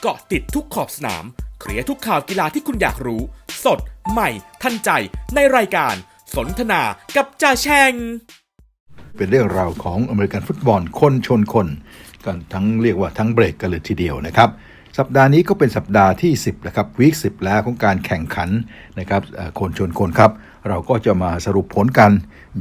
เกาะติดทุกขอบสนาม เคลียร์ทุกข่าวกีฬาที่คุณอยากรู้ สด ใหม่ ทันใจ ในรายการ สนทนากับจ่าแชง เป็นเรื่องราวของอเมริกันฟุตบอลคนชนคนกันทั้งเรียกว่าทั้งเบรกกันเลยทีเดียวนะครับ สัปดาห์นี้ก็เป็นสัปดาห์ที่ 10นะครับวีค10แล้วของการแข่งขันนะครับคนชนคนครับ เราก็จะมาสรุปผลกัน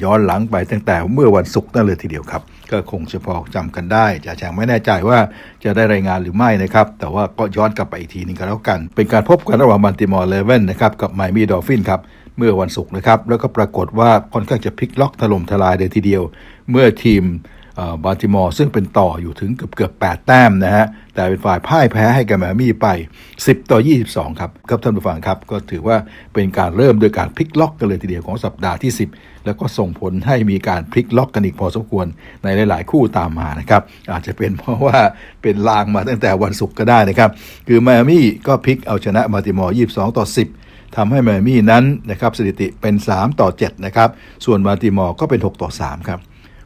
ย้อนหลังไปตั้งแต่เมื่อวันศุกร์นั่นเลยทีเดียวครับ ก็คงเฉพาะจำกันได้จะแจงไม่แน่ใจว่าจะได้รายงานหรือไม่นะครับ แต่ว่าก็ย้อนกลับไปอีกทีหนึงกันแล้วกัน เป็นการพบกันระหว่างบันติมอร์เลเว่นนะครับกับไมมี่ดอลฟินครับเมื่อวันศุกร์นะครับแล้วก็ปรากฏว่าค่อนข้างจะพลิกล็อกถล่มทลายเลยทีเดียว เมื่อทีม บาติมอร์ซึ่งเป็นต่ออยู่ถึงเกือบเกือบ8แต้มนะฮะ แต่เป็นฝ่ายพ่ายแพ้ให้กับแมมี่ไป 10 ต่อ 22 ครับ ครับท่านผู้ฟังครับ ก็ถือว่าเป็นการเริ่มโดยการพลิกล็อกกันเลยทีเดียวของสัปดาห์ที่ 10 แล้วก็ส่งผลให้มีการพลิกล็อกกันอีกพอสมควรในหลาย ๆ คู่ตามมานะครับ อาจจะเป็นเพราะว่าเป็นลางมาตั้งแต่วันศุกร์ก็ได้นะครับ คือแมมี่ก็พลิกเอาชนะบาติมอร์22 ต่อ 10ทำให้ไมมี่นั้นนะครับสถิติเป็น 3 ต่อ 7 นะครับ ส่วนบาติมอร์ก็เป็น 6 ต่อ 3 ครับ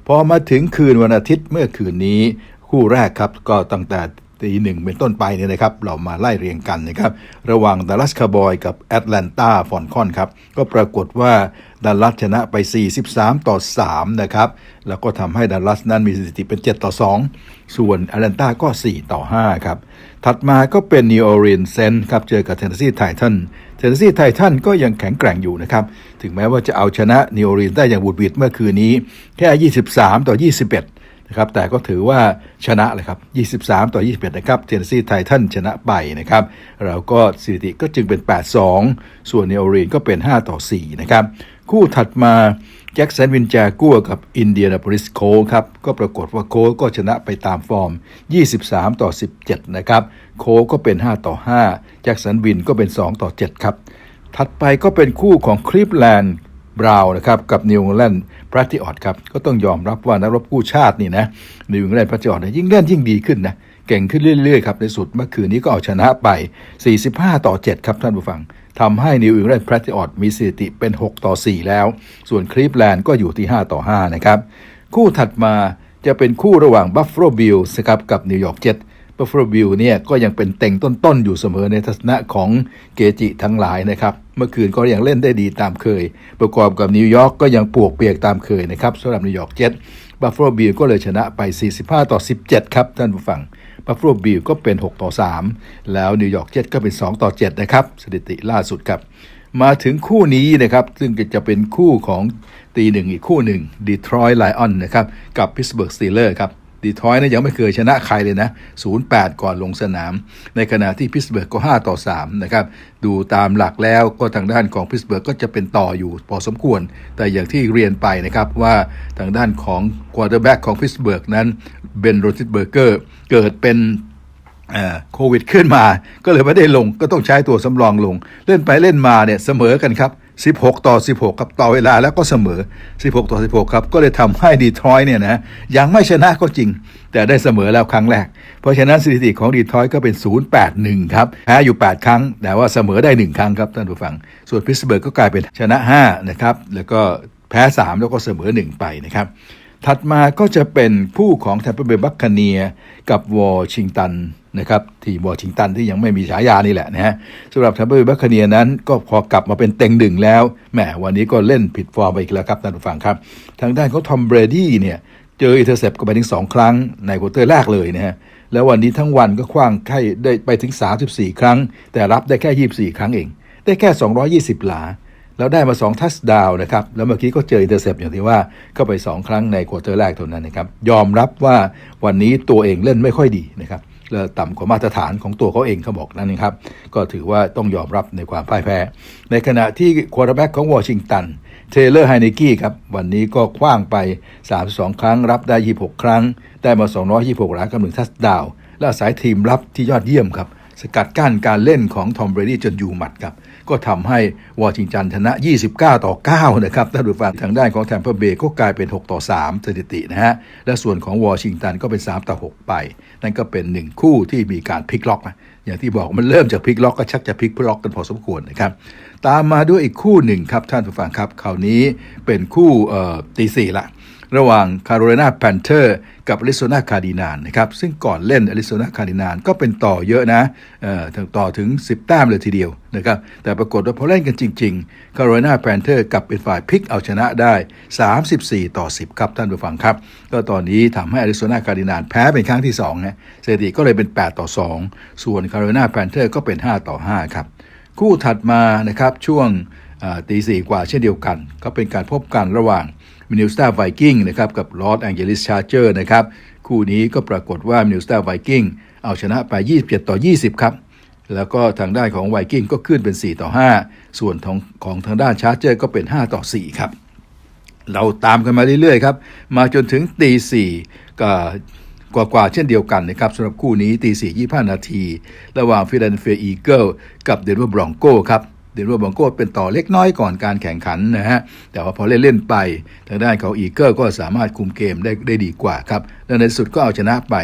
พอมาถึงคืนวันอาทิตย์เมื่อคืนนี้ คู่แรกครับก็ตั้งแต่ตีหนึ่งเป็นต้นไปเนี่ยนะครับ เรามาไล่เรียงกันนะครับ ระหว่างดัลลัสคาร์บอยกับแอตแลนตาฟอนคอนครับ ก็ปรากฏว่าดัลลัสชนะไป 43 ต่อ 3 นะครับ แล้วก็ทำให้ดัลลัสนั้นมีสถิติเป็น 7 ต่อ 2 ส่วนแอตแลนตาก็ 4 ต่อ 5 ครับ ถัดมาก็เป็นนิวออร์ e นเซนครับ เจอกับเทนเนสซีไททัน เทนเนสซีไททันก็ยังแข็งแกร่งอยู่นะครับ ถึงแม้ว่าจะเอาชนะนิวอร์ e นได้อย่างบุดหวิดเมื่อคืนนี้ แค่ 23 ต่อ 21 นะครับ แต่ก็ถือว่าชนะเลยครับ 23 ต่อ 21 นะครับ เทนเนสซีไททันชนะไปนะครับ เราก็สถิติก็จึงเป็น 8-2 ส่วนนิวอร์ e นก็เป็น 5 ต่อ 4 นะครับ คู่ถัดมาแจ็คสันวินจากัวกับอินเดียนาโพลิสโคครับ ก็ปรากฏว่าโคก็ชนะไปตามฟอร์ม 23 ต่อ 17 นะครับ โคก็เป็น 5 ต่อ 5 แจ็คสันวินก็เป็น 2 ต่อ 7 ครับ ถัดไปก็เป็นคู่ของคลิฟแลนด์บราวน์นะครับกับนิวอิงแลนด์พรัติออตครับ ก็ต้องยอมรับว่านักรบกู้ชาตินี่นะนิวอิงแลนด์พรัติออตยิ่งเล่นยิ่งดีขึ้นนะเก่งขึ้นเรื่อยๆครับในสุดเมื่อคืนนี้ก็เอาชนะไป 45 ต่อ 7 ครับท่านผู้ฟังทำให้นิวอิงแลนด์พรัติออตมีสถิติเป็น 6 ต่อ 4 แล้ว ส่วนคลีฟแลนด์ก็อยู่ที่ 5 ต่อ 5 นะครับ คู่ถัดมาจะเป็นคู่ระหว่างบัฟฟ a l o บิลส์ครับกับนิวยอร์กเจ็ต บัฟเฟ a l o บิลเนี่ยก็ยังเป็นเต็งต้นๆอยู่เสมอในทัศนะของเกจิทั้งหลายนะครับ เมื่อคืนก็ยังเล่นได้ดีตามเคย ประกอบกับนิวยอร์กก็ยังปวกเปียกตามเคยนะครับสำหรับนิวยอร์กเจ็ตบัฟเฟ a l o บิลก็เลยชนะไป 45 ต่อ 17 ครับท่านผู้ฟังบัฟเฟ a l o บิลก็เป็น 6 ต่อ 3 แล้วนิวยอร์กเจ็ตก็เป็น 2 ต่อ 7 นะครับ สถิติล่าสุดครับ มาถึงคู่นี้นะครับ ซึ่งจะเป็นคู่ของตีหนึ่งอีกคู่หนึ่งดีทรอยต์ไลออนนะครับ กับพิสเบิร์กสตีเลอร์ครับ ดีทอยเนี่ยยังไม่เคยชนะใครเลยนะ 0-8 ก่อนลงสนาม ในขณะที่พิสเบิร์กก็ 5 ต่อ 3 นะครับ ดูตามหลักแล้วก็ทางด้านของพิสเบิร์กก็จะเป็นต่ออยู่พอสมควร แต่อย่างที่เรียนไปนะครับว่าทางด้านของควอเตอร์แบ็กของพิสเบิร์กนั้นเบนโรติสเบอร์เกอร์เกิดเป็นโควิดขึ้นมา ก็เลยไม่ได้ลงก็ต้องใช้ตัวสำรองลง เล่นไปเล่นมาเนี่ยเสมอกันครับ 16 ต่อ 16 ครับต่อเวลาแล้วก็เสมอ 16 ต่อ 16 ครับ ก็เลยทำให้ดีทรอย์เนี่ยนะยังไม่ชนะก็จริง แต่ได้เสมอแล้วครั้งแรก เพราะฉะนั้นสถิติของดีทรอย์ก็เป็น 081 ครับแพ้อยู่ 8 ครั้ง แต่ว่าเสมอได้ 1 ครั้งครับท่านผู้ฟัง ส่วนพิสเบิร์กก็กลายเป็นชนะ 5 นะครับ แล้วก็แพ้ 3 แล้วก็เสมอ 1 ไปนะครับถัดมาก็จะเป็นผู้ของแทมเปอร์เบย์บัคคเนียกับวอชิงตัน นะครับทีมวอชิงตันที่ยังไม่มีฉายานี่แหละนะฮะสำหรับแทมเปอร์บย์บัคเนียนั้นก็พอกลับมาเป็นเต็งหนึ่งแล้วแหมวันนี้ก็เล่นผิดฟอร์มไปอีกแล้วครับท่านผู้ฟังครับ ทางด้านของทอมเบรดี้เนี่ยเจออินเตอร์เซปก็ไปถึง 2 ครั้งในควอเตอร์แรกเลยนะฮะแล้ววันนี้ทั้งวันก็คว้างไข่ได้ไปถึง 34 ครั้ง แต่รับได้แค่ 24 ครั้งเอง ได้แค่ 220 หลา แล้วได้มา 2 ทัชดาวนะครับ แล้วเมื่อกี้ก็เจออินเตอร์เซปอย่างที่ว่าก็ไป 2 ครั้งในควอเตอร์แรกเท่านั้นนะครับยอมรับว่าวันนี้ตัวเองเล่นไม่ค่อยดีนะครับ ต่ำกว่ามาตรฐานของตัวเขาเองเขาบอกนั่นเองครับ ก็ถือว่าต้องยอมรับในความพ่ายแพ้ ในขณะที่ควอเตอร์แบ็กของวอชิงตันเทเลอร์ไฮนิกี้ครับ วันนี้ก็คว้างไป 32 ครั้ง รับได้ 26 ครั้ง ได้มา 226หลากับหนึ่งทัชดาวและสายทีมรับที่ยอดเยี่ยมครับ สกัดกั้นการเล่นของทอมเบรดี้จนอยู่หมัดครับ ก็ทำให้วอชิงตันชนะ 29 ต่อ 9 นะครับท่านผู้ฟังทางด้านของแทมเปอร์เบย์ก็กลายเป็น 6 ต่อ 3 สถิตินะฮะ และส่วนของวอชิงตันก็เป็น 3 ต่อ 6 ไป นั่นก็เป็น 1 คู่ที่มีการพลิกล็อกนะอย่างที่บอกมันเริ่มจากพลิกล็อกก็ชักจะพลิกล็อกกันพอสมควรนะครับ ตามมาด้วยอีกคู่หนึ่งครับท่านผู้ฟังครับคราวนี้เป็นคู่ตีสี่ละ ระหว่างคาโรไลนาแพนเทอร์กับอริโซนาคาร์ดินานนะครับซึ่งก่อนเล่นอริโซนาคาร์ดินานก็เป็นต่อเยอะนะเอ่อถึงต่อถึง 10 แต้มเลยทีเดียวนะครับแต่ปรากฏว่าพอเล่นกันจริงๆคาโรไลนาแพนเทอร์กับเป็นฝ่ายพลิกเอาชนะได้ 34 ต่อ 10 ครับ ท่านผู้ฟังครับ ก็ตอนนี้ทำให้อริโซนาคาร์ดินานแพ้เป็นครั้งที่2นะสถิติก็เลยเป็น 8 ต่อ 2 ส่วนคาโรไลนาแพนเทอร์ก็เป็น 5 ต่อ 5 ครับ คู่ถัดมานะครับช่วงตีสี่กว่าเช่นเดียวกัน ก็เป็นการพบกันระหว่าง มินิสตาไวกิ้งนะครับกับลอ s แองเจลิสชาร์เจอร์นะครับคู่นี้ก็ปรากฏว่ามินิสตาไวกิ้งเอาชนะไป 27 ต่อ 20 ครับ แล้วก็ทางด้านของไวกิ้งก็ขึ้นเป็น 4 ต่อ 5 ส่วนของของทางด้านชาร์เจอร์ก็เป็น 5 ต่อ 4 ครับ เราตามกันมาเรื่อยๆครับ มาจนถึงตีสี่ก็กว่าๆเช่นเดียวกันนะครับสำหรับคู่นี้ตีสี่ยี่ห้านาที ระหว่างฟิลาเดลเฟียอีเกิลกับเดนเวอร์บรองโกครับ เดนเวอร์บองโกเป็นต่อเล็กน้อยก่อนการแข่งขันนะฮะ แต่ว่าพอเล่นเล่นไป ทางด้านของอีเกิลก็สามารถคุมเกมได้ได้ดีกว่าครับ และในที่สุดก็เอาชนะไป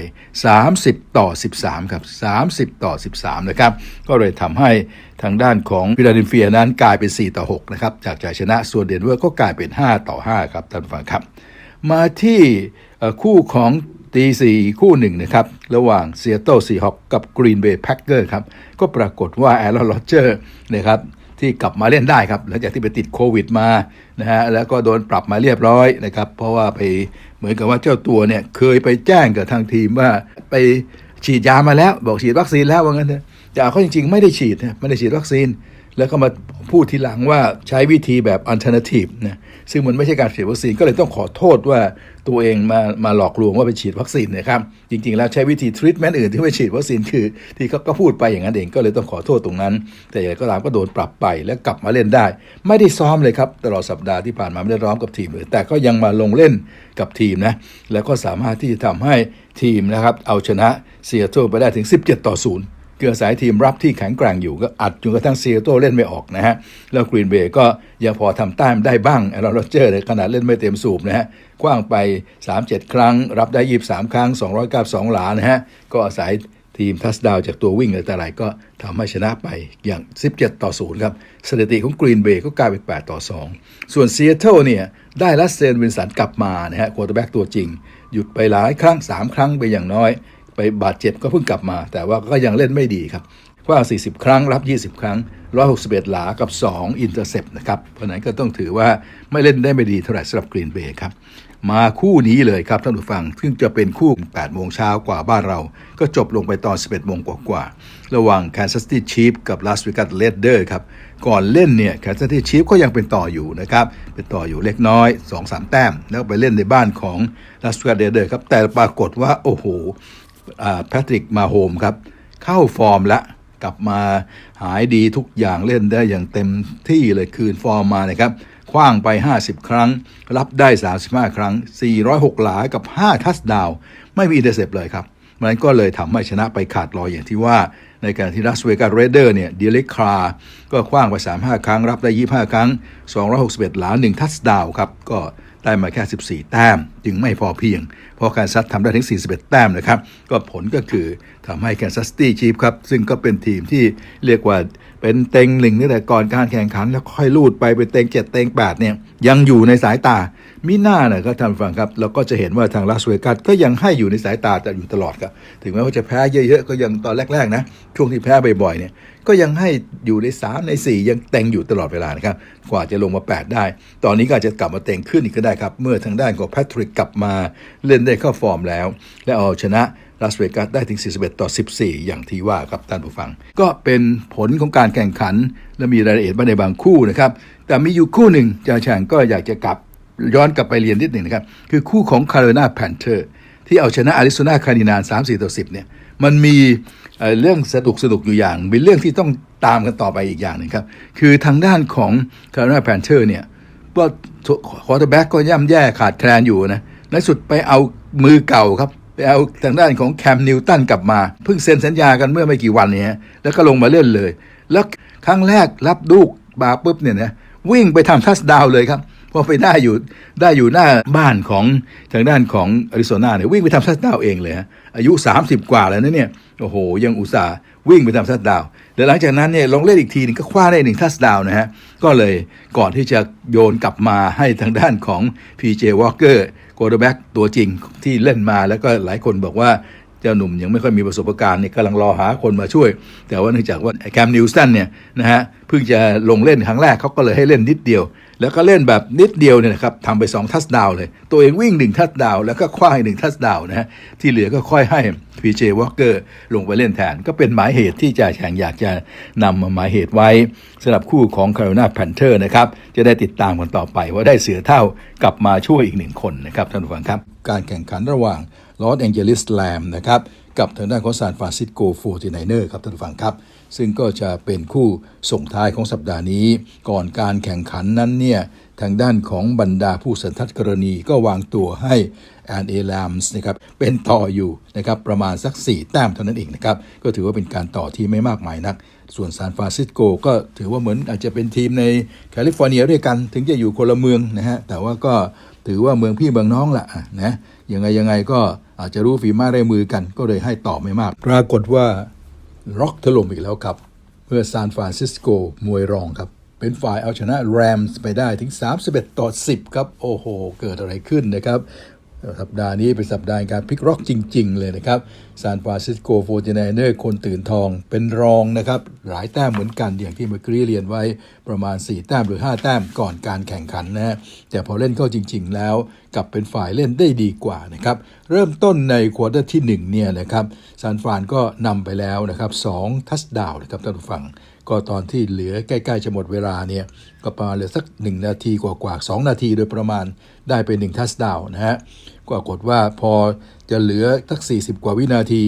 30 ต่อ 13 ครับ 30 ต่อ 13 นะครับ ก็เลยทำให้ทางด้านของฟิลาเดลเฟียนั้นกลายเป็น 4 ต่อ 6 นะครับ จากชัยชนะส่วนเดนเวอร์ก็กลายเป็น 5 ต่อ 5 ครับท่านฟังครับ มาที่คู่ของ ตีสี่คู่หนึ่งนะครับ ระหว่างเซียโตซีฮอ k กับกรีนเบย์แพ็ k เกอร์ครับ ก็ปรากฏว่าแอร o นโรเจอร์นะครับที่กลับมาเล่นได้ครับ หลังจากที่ไปติดโควิดมานะฮะแล้วก็โดนปรับมาเรียบร้อยนะครับ เพราะว่าไปเหมือนกับว่าเจ้าตัวเนี่ยเคยไปแจ้งกับทางทีมว่าไปฉีดยามาแล้ว บอกฉีดวัคซีนแล้วว่างั้นเถอะแต่เขาจริงๆ ไม่ได้ฉีดนะไม่ได้ฉีดวัคซีน แล้วก็มาพูดทีหลังว่าใช้วิธีแบบ alternative นะซึ่งมันไม่ใช่การฉีดวัคซีนก็เลยต้องขอโทษว่า ตัวเองมามาหลอกลวงว่าไปฉีดวัคซีนนะครับ จริง ๆ แล้วใช้วิธี treatment อื่นที่ไม่ฉีดวัคซีนคือ ที่เขาก็พูดไปอย่างนั้นเองก็เลยต้องขอโทษตรงนั้น แต่อย่างไรก็ตามก็โดนปรับไปแล้วกลับมาเล่นได้ ไม่ได้ซ้อมเลยครับตลอดสัปดาห์ที่ผ่านมาไม่ได้ร้อมกับทีมเลยแต่ก็ยังมาลงเล่นกับทีมนะแล้วก็สามารถที่จะทำให้ทีมนะครับเอาชนะเซียโตไปได้ถึง 17 ต่อ 0 เกือสายทีมรับที่แข็งแกร่งอยู่ก็อัดจนกระทั่งเซียโตเล่นไม่ออกนะฮะ แล้วกรีนเบย์ก็ยังพอทำแต้มได้บ้างแอรอนโรเจอร์ขนาดเล่นไม่เต็มสูบนะฮะคว้างไป 3-7 ครั้ง รับได้ 23 ครั้ง 292 หลานะฮะ ก็อาศัยทีมทัสดาวจากตัววิ่งอะไรแต่ไรก็ทำให้ชนะไปอย่าง 17 ต่อ 0 ครับ สถิติของกรีนเบย์ก็กลายเป็น 8 ต่อ 2 ส่วนเซียโตรเนี่ย ได้ลัสเซนวินสันกลับมานะฮะควอเตอร์แบ็กตัวจริง หยุดไปหลายครั้ง 3 ครั้งไปอย่างน้อย ไปบาดเจ็บก็เพิ่งกลับมา แต่ว่าก็ยังเล่นไม่ดีครับกว้าง40 ครั้งรับ 20 ครั้ง 161 หลากับ 2 อินเตอร์เซปนะครับเพราะนั้นก็ต้องถือว่าไม่เล่นได้ไม่ดีเท่าไหร่สำหรับกรีนเบย์ครับ มาคู่นี้เลยครับท่านผู้ฟัง ซึ่งจะเป็นคู่ 8 โมงเช้ากว่าบ้านเรา ก็จบลงไปตอน 11 โมงกว่าๆระหว่าง Kansas City Chiefs กับ Las Vegas Raiders ครับ ก่อนเล่นเนี่ย Kansas City Chiefs ก็ยังเป็นต่ออยู่นะครับ เป็นต่ออยู่เล็กน้อย 2-3 แต้ม แล้วไปเล่นในบ้านของ Las Vegas Raiders ครับแต่ปรากฏว่าโอ้โห แพทริกมาโฮมครับ เข้าฟอร์มและกลับมาหายดีทุกอย่างเล่นได้อย่างเต็มที่เลยคืนฟอร์มมานะครับคว้างไป 50 ครั้ง รับได้ 35 ครั้ง 406 หลากับ 5 ทัสดาว ไม่มีอินเตอร์เซปเลยครับ มันก็เลยทำให้ชนะไปขาดลอยอย่างที่ว่าในการที่รัสเวกัสเรเดอร์เนี่ยเดลิคาร์ก็คว้างไป 35 ครั้ง รับได้ 25 ครั้ง 261 หลา 1 ทัสดาวครับ ก็ ได้มาแค่ 14 แต้ม จึงไม่พอเพียง เพราะการซัดทำได้ถึง 41 แต้มนะครับ ก็ผลก็คือทำให้แคนซัสตี้ชีฟครับ ซึ่งก็เป็นทีมที่เรียกว่าเป็นเต็งหนึ่งตั้งแต่ก่อนการแข่งขัน แล้วค่อยลูดไปเป็นเต็งเจ็ดเต็งแปดเนี่ย ยังอยู่ในสายตา มิน่าเนี่ยก็ทำฟังครับเราก็จะเห็นว่าทางลาสเวกัสก็ยังให้อยู่ในสายตาแต่อยู่ตลอดครับ ถึงแม้ว่าจะแพ้เยอะๆก็ยังตอนแรกๆนะช่วงที่แพ้บ่อยๆเนี่ยก็ยังให้อยู่ใน 3 ใน 4 ยังเต็งอยู่ตลอดเวลานะครับกว่าจะลงมา 8 ได้ ตอนนี้ก็อาจจะกลับมาเต็งขึ้นอีกก็ได้ครับ เมื่อทางด้านของแพทริกกลับมาเล่นได้เข้าฟอร์มแล้ว และเอาชนะลาสเวกัสได้ถึง 41 ต่อ 14 อย่างที่ว่าครับท่านผู้ฟัง ก็เป็นผลของการแข่งขัน และมีรายละเอียดบ้างในบางคู่นะครับ แต่มีอยู่คู่หนึ่งจาแฉงก็อยากจะกลับ ย้อนกลับไปเรียนนิดหนึ่งนะครับ คือคู่ของคาร์โรไลนาแพนเทอร์ที่เอาชนะอาริโซนาคาร์ดินาน3-4ต่อ10เนี่ยมันมีเรื่องสนุกสนุกอยู่อย่างเป็นเรื่องที่ต้องตามกันต่อไปอีกอย่างหนึ่งครับ คือทางด้านของคาร์โรไลนาแพนเทอร์เนี่ยว่าคอเตอร์แบ็กก็ย่ำแย่ขาดแคลนอยู่นะในสุดไปเอามือเก่าครับ ไปเอาทางด้านของแคมนิวตันกลับมา เพิ่งเซ็นสัญญากันเมื่อไม่กี่วันนี่ยแล้วก็ลงมาเล่นเลย แล้วครั้งแรกรับลูกบาปุ๊บเนี่ยนะวิ่งไปทำทัสดาวเลยครับ พอไปได้อยู่ได้อยู่หน้าบ้านของทางด้านของอาริโซนาเนี่ยวิ่งไปทำทัสดาวเองเลยฮะอายุ 30 กว่าแล้วนะเนี่ยโอ้โห ยังอุตส่าห์วิ่งไปทำทัสดาวแล้วหลังจากนั้นเนี่ยลงเล่นอีกทีนึงก็คว้าได้หนึ่งทัสดาวนะฮะ ก็เลยก่อนที่จะโยนกลับมาให้ทางด้านของ PJ Walker โกลเดแบ็กตัวจริงที่เล่นมาแล้วก็หลายคนบอกว่า จ้าหนุ่มยังไม่ค่อยมีประสบการณ์เนี่ยกำลังรอหาคนมาช่วย แต่ว่าเนื่องจากว่าแคมนิวสตันเนี่ยนะฮะเพิ่งจะลงเล่นครั้งแรกเขาก็เลยให้เล่นนิดเดียว แล้วก็เล่นแบบนิดเดียวเนี่ยนะครับทำไป 2 ทัชดาวเลย ตัวเองวิ่ง 1 ทัชดาวแล้วก็คว้าอีกหนึ่งทัชดาวนะฮะที่เหลือก็ค่อยให้พีเจวอ k เกอร์ลงไปเล่นแทน ก็เป็นหมายเหตุที่จ่าแข่งอยากจะนำมาหมายเหตุไว้สำหรับคู่ของคาร์ o นาแพนเทอร์นะครับจะได้ติดตามกันต่อไปว่าได้เสือเท่ากลับมาช่วยอีกหนึ่งคนนะครับท่านผู้ฟังครับ การแข่งขันระหว่าง ลอสแองเจลิสแลมนะครับกับทางด้านของซานฟรานซิสโกโฟร์ติไนเนอร์ครับท่านผู้ฟังครับ ซึ่งก็จะเป็นคู่ส่งท้ายของสัปดาห์นี้ ก่อนการแข่งขันนั้นเนี่ยทางด้านของบรรดาผู้สันทัดกรณีก็วางตัวให้แอนเอลามส์นะครับเป็นต่ออยู่นะครับประมาณสัก 4 แต้มเท่านั้นเองนะครับก็ถือว่าเป็นการต่อที่ไม่มากมายนัก ส่วนซานฟรานซิสโกก็ถือว่าเหมือนอาจจะเป็นทีมในแคลิฟอร์เนียด้วยกัน ถึงจะอยู่คนละเมืองนะฮะแต่ว่าก็ถือว่าเมืองพี่เมืองน้องละอะนะ ยังไงยังไงก็อาจจะรู้ฝีไม้ลายมือกัน ก็เลยให้ต่อไม่มาก ปรากฏว่าร็อกถล่มอีกแล้วครับ เมื่อซานฟรานซิสโกมวยรองครับ เป็นฝ่ายเอาชนะแรมส์ไปได้ถึง 31 ต่อ 10 ครับ โอ้โห เกิดอะไรขึ้นนะครับ สัปดาห์นี้เป็นสัปดาห์การพลิกร็อกจริง ๆ เลยนะครับซานฟรานซิสโกโฟร์ตินเนอร์คนตื่นทองเป็นรองนะครับ หลายแต้มเหมือนกันอย่างที่เมื่อกี้เรียนไว้ประมาณ 4 แต้มหรือ 5 แต้มก่อนการแข่งขันนะฮะแต่พอเล่นเข้าจริง ๆ แล้วกลับเป็นฝ่ายเล่นได้ดีกว่านะครับ เริ่มต้นในควอเตอร์ที่ 1 เนี่ยนะครับซานฟรานก็นำไปแล้วนะครับ2ทัชดาวนะครับท่านผู้ฟังก็ตอนที่เหลือใกล้ ๆ จะหมดเวลาเนี่ยก็ประมาณเหลือสัก 1 นาทีกว่าๆ2นาทีโดยประมาณ ได้ไป1ทัชดาวนะฮะก็ปรากฏว่าพอจะเหลือสัก 40 กว่าวินาที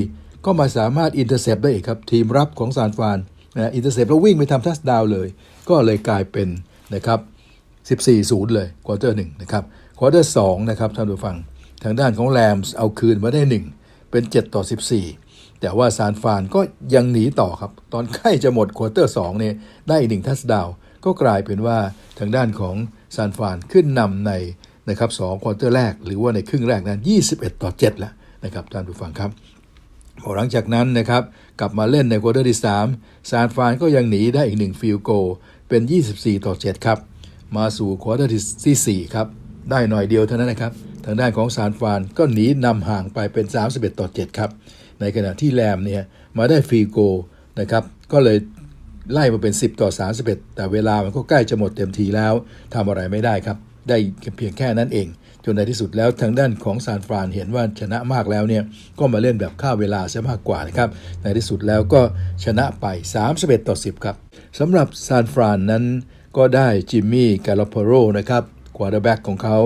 ก็มาสามารถอินเตอร์เซปได้อีกครับ ทีมรับของซานฟานนะอินเตอร์เซปแล้ววิ่งไปทำทัชดาวเลย ก็เลยกลายเป็นนะครับ 14-0 เลยควอเตอร์หนึ่งนะครับควอเตอร์สองนะครับท่านผู้ฟัง ทางด้านของแรมส์เอาคืนมาได้ 1 เป็น 7 ต่อ 14 แต่ว่าซานฟานก็ยังหนีต่อครับ ตอนใกล้จะหมดควอเตอร์2เนี่ยได้อีกหนึ่งทัชดาวก็กลายเป็นว่าทางด้านของซานฟานขึ้นนำใน นะครับสองควอเตอร์แรกหรือว่าในครึ่งแรกนั้น21 ต่อ 7 แล้วนะครับท่านผู้ฟังครับพอหลังจากนั้นนะครับกลับมาเล่นในควอเตอร์ที่ 3 ซานฟานก็ยังหนีได้อีกหนึ่งฟิลโก เป็น 24 ต่อ 7 ครับ มาสู่ควอเตอร์ที่4ครับ ได้หน่อยเดียวเท่านั้นนะครับ ทางด้านของซานฟานก็หนีนำห่างไปเป็น 31 ต่อ 7 ครับ ในขณะที่แรมเนี่ยมาได้ฟิลโกนะครับก็เลยไล่มาเป็น 10 ต่อ 31 แต่เวลามันก็ใกล้จะหมดเต็มทีแล้วทำอะไรไม่ได้ครับ ได้เพียงแค่นั้นเอง จนในที่สุดแล้วทางด้านของซานฟรานเห็นว่าชนะมากแล้วเนี่ยก็มาเล่นแบบฆ่าเวลาซะมากกว่านะครับในที่สุดแล้วก็ชนะไป 31 ต่อ 10 ครับสำหรับซานฟรานนั้นก็ได้จิมมี่กาลาโพโรนะครับควอเตอร์แบ็กของเขา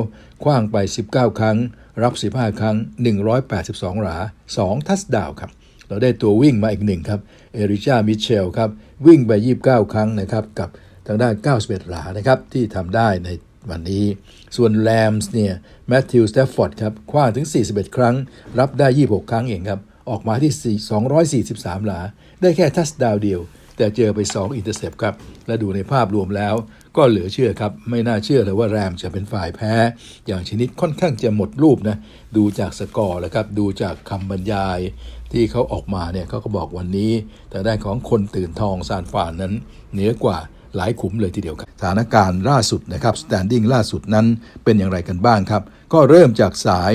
คว้างไป 19 ครั้ง รับ 15 ครั้ง 182 หลา 2 ทัชดาวครับ เราได้ตัววิ่งมาอีกหนึ่งครับ เอริชามิเชลครับ วิ่งไป 29 ครั้งนะครับ กับทางด้าน 91 หลานะครับ ที่ทำได้ใน วันนี้ ส่วนแรมส์เนี่ยแมทธิวสเตฟฟอร์ดครับคว้าถึง 41 ครั้ง รับได้ 26 ครั้งเองครับ ออกมาที่ 243 หลา ได้แค่ทัชดาวเดียว แต่เจอไป 2 อินเตอร์เซปครับ และดูในภาพรวมแล้ว ก็เหลือเชื่อครับ ไม่น่าเชื่อเลยว่าแรมจะเป็นฝ่ายแพ้ อย่างชนิดค่อนข้างจะหมดรูปนะ ดูจากสกอร์แล้วครับ ดูจากคำบรรยายที่เขาออกมาเนี่ยเขาก็บอกวันนี้ แต่ด้านของคนตื่นทองซานฟานนั้นเหนือกว่า หลายขุมเลยทีเดียวครับ สถานการณ์ล่าสุดนะครับ standing ล่าสุดนั้นเป็นอย่างไรกันบ้างครับ ก็เริ่มจากสาย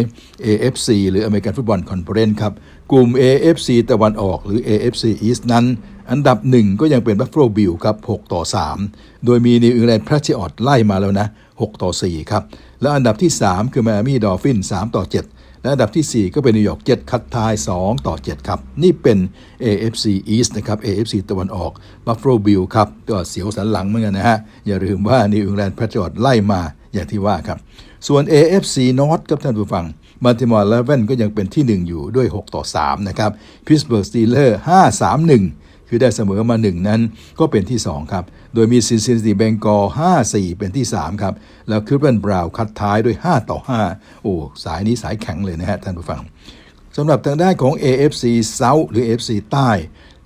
AFC หรือ American Football Conference ครับ กลุ่ม AFC ตะวันออกหรือ AFC East นั้น อันดับหนึ่งก็ยังเป็น Buffalo Bill ครับ 6 ต่อ 3 โดยมี New England Patriots ไล่มาแล้วนะ 6 ต่อ 4 ครับ และอันดับที่ 3 คือ Miami Dolphins 3 ต่อ 7 และอันดับที่ 4 ก็เป็นนิวยอร์กเจ็ตคัดทาย 2 ต่อ 7 ครับ นี่เป็น AFC East นะครับ AFC ตะวันออก Buffalo Bill ครับก็เสียวสันหลังเหมือนกันนะฮะ อย่าลืมว่า New England Patriots ไล่มาอย่างที่ว่าครับ ส่วน AFC North ครับท่านผู้ฟังบัลติมอร์เลเว่นก็ยังเป็นที่ 1 อยู่ด้วย 6 ต่อ 3 นะครับพิสเบิร์กสตีเลอร์5 3 1 คือได้เสมอมา 1 นั้นก็เป็นที่ 2 ครับโดยมีซินซินซีเบงกอ5 4 เป็นที่ 3 ครับ แล้วคริสเบนบราวน์คัดท้ายด้วย 5 ต่อ 5 โอ้สายนี้สายแข็งเลยนะฮะท่านผู้ฟังสำหรับทางด้านของ AFC South หรือ AFC ใต้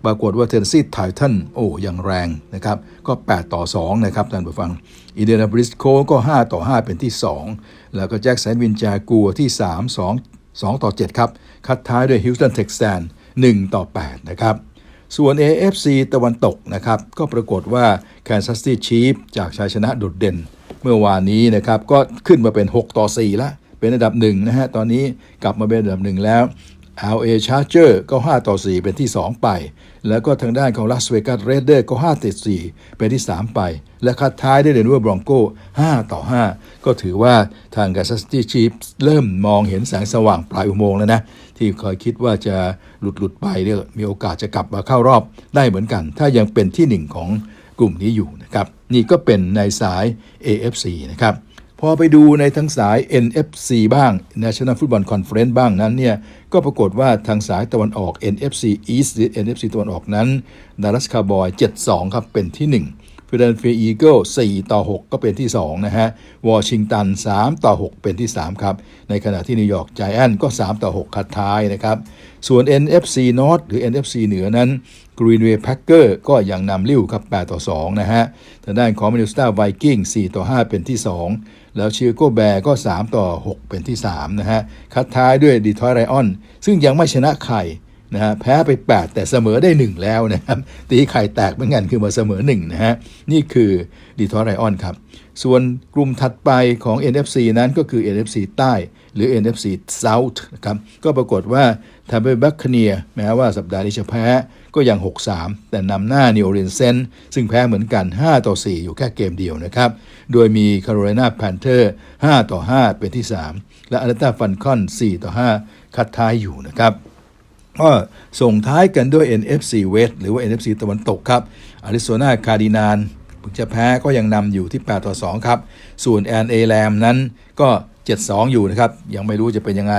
ปรากฏว่าเทนซีไททันโอ้ยังแรงนะครับ ก็ 8 ต่อ 2 นะครับท่านผู้ฟังอินเดียนาบริสโคก็ 5 ต่อ 5 เป็นที่ 2 แล้วก็แจ็คสันวินจากัวที่ 3 2 2 ต่อ 7 ครับ คัดท้ายด้วยฮิวสตันเท็กซัน1ต่อ 8 นะครับ ส่วน AFC ตะวันตกนะครับ ก็ปรากฏว่า Kansas City Chiefs จากชัยชนะโดดเด่น เมื่อวานนี้นะครับ ก็ขึ้นมาเป็น 6 ต่อ 4 แล้ว เป็นอันดับหนึ่งนะฮะ ตอนนี้กลับมาเป็นอันดับหนึ่งแล้ว LA Charger ก็ 5 ต่อ 4 เป็นที่ 2 ไป แล้วก็ทางด้านของ Las Vegas Raiders ก็ 5ติด4เป็นที่ 3 ไป และคัดท้ายได้วย Denver Bronco 5ต่อ 5 ก็ถือว่าทาง Kansas City Chiefs เริ่มมองเห็นแสงสว่างปลายอุโมงค์แล้วนะ ที่เคยคิดว่าจะหลุดหลุดไปเนี่ยมีโอกาสจะกลับมาเข้ารอบได้เหมือนกัน ถ้ายังเป็นที่หนึ่งของกลุ่มนี้อยู่นะครับ นี่ก็เป็นในสาย AFC นะครับ พอไปดูในทั้งสาย NFC บ้าง National Football Conference บ้างนั้นเนี่ย ก็ปรากฏว่าทางสายตะวันออก NFC East หรือ NFC ตะวันออกนั้น Dallas Cowboy 7-2 ครับ เป็นที่1 Philadelphia Eagle 4ต่อ 6 ก็เป็นที่ 2 นะฮะ Washington 3ต่อ 6 เป็นที่ 3 ครับ ในขณะที่นิวยอร์ก Giants ก็ 3 ต่อ 6 คัดท้ายนะครับ ส่วน NFC North หรือ NFC เหนือนั้น Green Bay Packer ก็ยังนำลิ้วครับ 8 ต่อ 2 นะฮะทางด้านของ Minnesota Vikings 4ต่อ 5 เป็นที่ 2 แล้วชิโกแบร์ก็ 3 ต่อ 6 เป็นที่ 3 นะฮะ คัดท้ายด้วยดีทอยไ i ออน ซึ่งยังไม่ชนะใครนะฮะแพ้ไป 8 แต่เสมอได้ 1 แล้วนะครับ ตีไข่แตกเหมือนกันคือมาเสมอ 1 นะฮะ นี่คือดีทอยไ i ออนครับ ส่วนกลุ่มถัดไปของ NFC นั้นก็คือ NFC ใต้หรือ NFC South นะครับ ก็ปรากฏว่า ทำไปบัคเนียแม้ว่าสัปดาห์นี้จะแพ้ก็ยัง 6-3 แต่นำหน้านิวออร์ลีนเซนซึ่งแพ้เหมือนกัน 5 ต่อ 4 อยู่แค่เกมเดียวนะครับ โดยมีคาโรไลนาแพนเทอร์ 5 ต่อ 5 เป็นที่ 3 และอาร์ตาฟันคอน 4 ต่อ 5 คัดท้ายอยู่นะครับก็ส่งท้ายกันด้วย NFC West หรือว่า NFC ตะวันตกครับอาริโซนาคาร์ดินานเพิ่งจะแพ้ก็ยังนำอยู่ที่ 8 ต่อ 2 ครับ ส่วนแอนเอแลมนั้นก็ 7-2 อยู่นะครับ ยังไม่รู้จะเป็นยังไง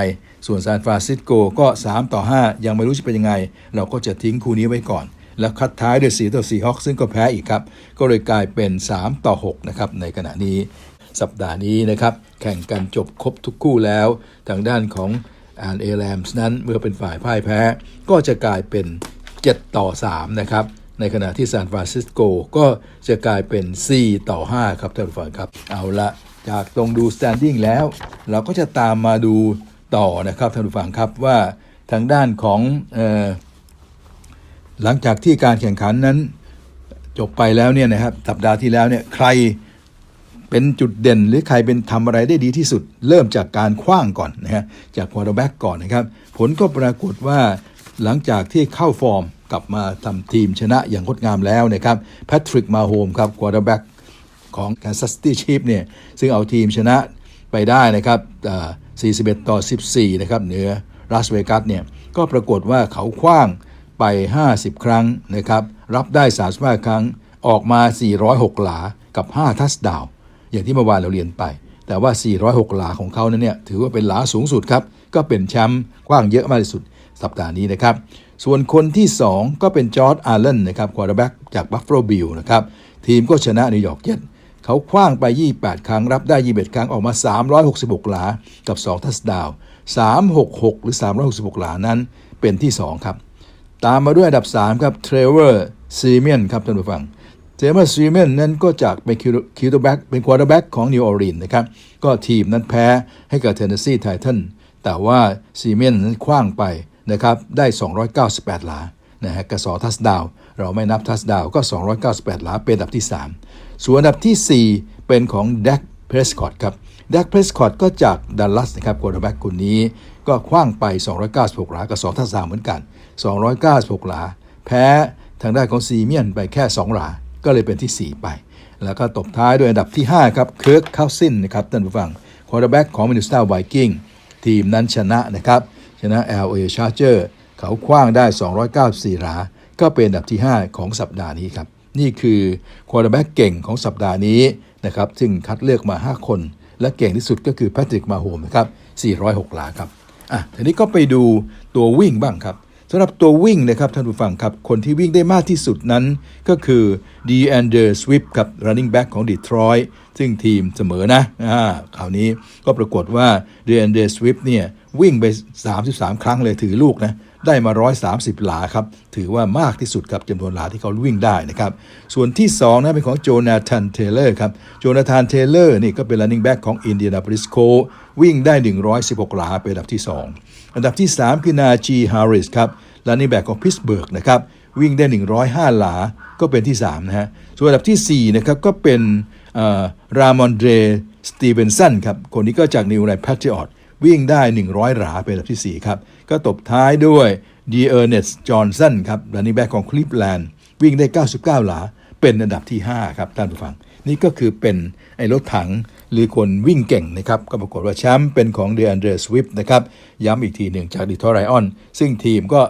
ส่วนซานฟรานซิสโกก็ 3 ต่อ 5 ยังไม่รู้จะเป็นยังไง เราก็จะทิ้งคู่นี้ไว้ก่อน แล้วคัดท้ายด้วย4ต่อ4ฮอกซึ่งก็แพ้อีกครับ ก็เลยกลายเป็น 3 ต่อ 6 นะครับ ในขณะนี้สัปดาห์นี้นะครับ แข่งกันจบครบทุกคู่แล้ว ทางด้านของอนเอแลมส์นั้นเมื่อเป็นฝ่ายพ่ายแพ้ ก็จะกลายเป็น 7 ต่อ 3 นะครับในขณะที่ซานฟรานซิสโกก็จะกลายเป็น 4 ต่อ 5 ครับท่านผู้ฟังครับ เอาละ จากตรงดู standing แล้ว เราก็จะตามมาดูต่อนะครับท่านผู้ฟังครับว่าทางด้านของออหลังจากที่การแข่งขันนั้น จบไปแล้วเนี่ยนะครับสัปดาห์ที่แล้วเนี่ยใครเป็นจุดเด่นหรือใครเป็นทำอะไรได้ดีที่สุด เริ่มจากการคว้างก่อนนะฮะจากควอเตอร์แบ็กก่อนนะครับ ผลก็ปรากฏว่าหลังจากที่เข้าฟอร์มกลับมาทำทีมชนะอย่างงดงามแล้วนะครับแพทริกมาโฮมครับควอเตอร์แบ็ก ของ Kansas City Chiefs เนี่ยซึ่งเอาทีมชนะไปได้นะครับ41 ต่อ 14 นะครับเหนือลาสเวกัสเนี่ยก็ปรากฏว่าเขาคว้างไป 50 ครั้งนะครับรับได้35ครั้งออกมา 406 หลากับ 5 ทัชดาวอย่างที่เมื่อวานเราเรียนไป แต่ว่า 406 หลาของเขานั้นเนี่ยถือว่าเป็นหลาสูงสุดครับ ก็เป็นแชมป์กว้างเยอะมากที่สุดสัปดาห์นี้นะครับ ส่วนคนที่ 2 ก็เป็นจอร์ดอาร์เลนนะครับควอเตอร์แบ็กจากบัฟฟาโลบิลนะครับ ทีมก็ชนะนิวยอร์กเจ็ต เขาคว้างไป 28 ครั้งรับได้ 21 ครั้งออกมา 366 หลา กับ 2 ทัชดาว 366 หรือ 366 หลานั้นเป็นที่ 2 ครับ ตามมาด้วยอันดับ 3 ครับเทรเวอร์ซีเมียนครับท่านผู้ฟังเจมส์ซีเมนนั้นก็จากเป็นคิวเตอร์แบ็กเป็นควอเตอร์แบ็กของนิวออร์ลีนนะครับ ก็ทีมนั้นแพ้ให้กับเทนเนสซีไททันแต่ว่าซีเมนนั้นคว้างไปนะครับได้ 298 หลานะฮะกระสอทัสดาว เราไม่นับทัสดาวก็ 298หลาเป็นอันดับที่ 3 ส่วนอันดับทีสี่ 4 เป็นของแดกเพรสคอตครับแดกเพรสคอตก็จากดัลลัสนะครับควเตอร์แบ็กคนนี้ก็คว้างไป 296หลากระสอทัสดาวเหมือนกัน 296หลาแพ้ทางด้านของซีเมียนไปแค่ 2 หลา ก็เลยเป็นที่ 4 ไป แล้วก็ตบท้ายด้วยอันดับที่ 5 ครับเคิร์กเขาซินนะครับท่านผู้ฟังควเตอร์แบ็กของมินิสตาไวกิ้งทีมนั้นชนะนะครับ ชนะ LA Charger เขาคว้างได้ 294 หลา ก็เป็นอันดับที่ 5 ของสัปดาห์นี้ครับ นี่คือควอเตอร์แบ็กเก่งของสัปดาห์นี้นะครับ ซึ่งคัดเลือกมา 5 คน และเก่งที่สุดก็คือแพทริกมาโฮมนะครับ 406 หลาครับ อะ ทีนี้ก็ไปดูตัววิ่งบ้างครับสำหรับตัววิ่งนะครับท่านผู้ฟังครับ คนที่วิ่งได้มากที่สุดนั้นก็คือ d a n d e r Swift ครับ running back ของ Detroit ซึ่งทีมเสมอนะอ่าคราวนี้ก็ปรากฏว่า d a n d e r Swift เนี่ยวิ่งไป 33 ครั้งเลยถือลูกนะ ได้มา 130 หลาครับ ถือว่ามากที่สุดครับจำนวนหลาที่เขาวิ่งได้นะครับ ส่วนที่2นะเป็นของโจนาธานเทเลอร์ครับ โจนาธานเทเลอร์นี่ก็เป็น running back ของ Indianapolis Colts วิ่งได้ 116 หลาเป็นอันดับที่ 2 อันดับที่ 3 คือนาจีฮาริสครับ running back ของพิสเบิร์กนะครับ วิ่งได้ 105 หลา ก็เป็นที่3นะฮะ ส่วนอันดับที่4นะครับก็เป็นรามอนเดรสตีเวนสันครับ คนนี้ก็จากนิวไลแพทริออตวิ่งได้ 100 หลาเป็นอันดับทีสี่4 ครับ ก็ตบท้ายด้วยดีเออร์เนสจอห์นสันครับรันนี่แบ็กของคลิฟแลนด์วิ่งได้ 99 หลา เป็นอันดับที่ 5 ครับ ท่านผู้ฟัง นี่ก็คือเป็นไอ้รถถังหรือคนวิ่งเก่งนะครับ ก็ปรากฏว่าแชมป์เป็นของเดอันเดรสวิฟนะครับ ย้ำอีกทีหนึ่งจากดีทอไรออน ซึ่งทีมก็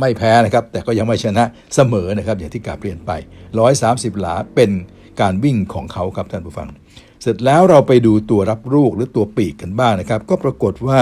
ไม่แพ้นะครับ แต่ก็ยังไม่ชนะเสมอนะครับ อย่างที่กาเปลี่ยนไป 130 หลาเป็นการวิ่งของเขาครับท่านผู้ฟัง เสร็จแล้วเราไปดูตัวรับลูกหรือตัวปีกกันบ้างนะครับ ก็ปรากฏว่า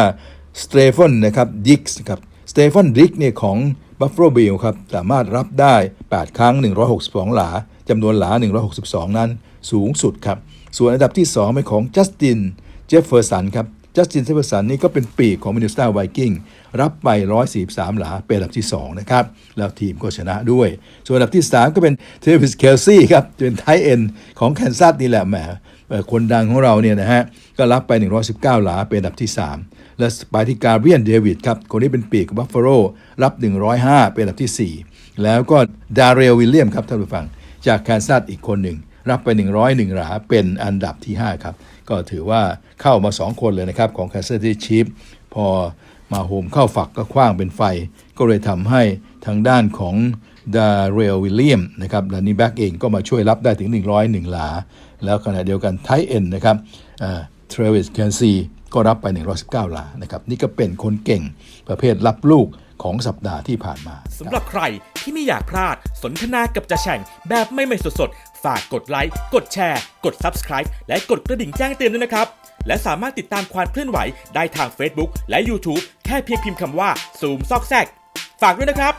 สเตฟานนะครับดิกส์ครับสเตฟานดิกเนี่ยของบัฟฟาโลบิลครับสามารถรับได้ 8 ครั้ง 162 หลาจำนวนหลา 162 นั้นสูงสุดครับ ส่วนอันดับที่ 2 เป็นของจัสตินเจฟเฟอร์สันครับจัสตินเจฟเฟอร์สันนี่ก็เป็นปีกของมินิสตาไวกิ้งรับไป 143 หลา เป็นอันดับที่ 2 นะครับ แล้วทีมก็ชนะด้วย ส่วนอันดับที่ 3 ก็เป็นเทวิสเคลซี่ครับเป็นไทเอ็นของแคนซัสนี่แหละแหมคนดังของเราเนี่ยนะฮะก็รับไป 119 หลา เป็นอันดับที่ 3 และไปที่กาเบียนเดวิดครับ คนนี้เป็นปีกของบัฟฟาโลรับ 105 เป็นอันดับที่ 4 แล้วก็ดาเรลวิลเลียมครับท่านผู้ฟัง จากแคนซัสอีกคนหนึ่ง รับไป 101หลาเป็นอันดับที่ 5 ครับ ก็ถือว่าเข้ามา 2 คนเลยนะครับของแคนซัสที่ชีฟพอมาโฮมเข้าฝักก็คว้างเป็นไฟ ก็เลยทำให้ทางด้านของดาเรลวิลเลียมนะครับแลันนี่แบ็กเองก็มาช่วยรับได้ถึง 101 หลา แล้วขณะเดียวกันไทเอ็นนะครับเทรเวสแคนซี ก็รับไป 119 ลานะครับนี่ก็เป็นคนเก่งประเภทรับลูกของสัปดาห์ที่ผ่านมาสำหรับใครที่ไม่อยากพลาดสนทนากับจ่าแฉ่งแบบไม่ไม่สดๆ ฝากกดไลค์ กดแชร์ กด Subscribe และกดกระดิ่งแจ้งเตือนด้วยนะครับ และสามารถติดตามความเคลื่อนไหวได้ทาง Facebook และ YouTube แค่เพียงพิมพ์คำว่าซูมซอกแซกฝากด้วยนะครับ